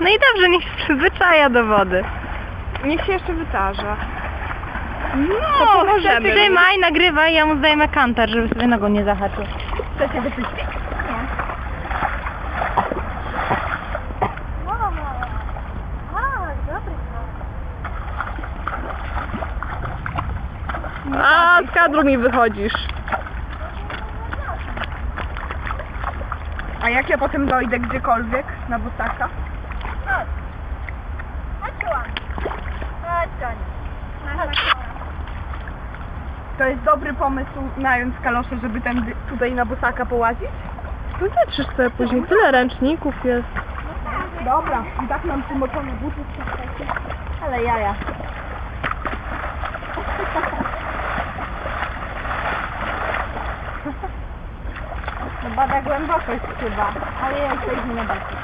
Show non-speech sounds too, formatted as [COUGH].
No i dobrze, niech się przyzwyczaja do wody. Niech się jeszcze wytarza. No, pomożemy. Trzymaj, nagrywaj, ja mu zdajemy kantar, żeby sobie nogą nie zahaczył. Chcecie wypuścić? A, z kadru mi wychodzisz. A jak ja potem dojdę gdziekolwiek na bosaka? To jest dobry pomysł nająć kalosze, żeby ten tutaj na bosaka połazić? Wytrzysz sobie później, tyle ręczników jest. Dobra, i tak mam pomoczone buty Ale jaja. No [LAUGHS] bada głębokość chyba, ale ja jesteśmy na baki.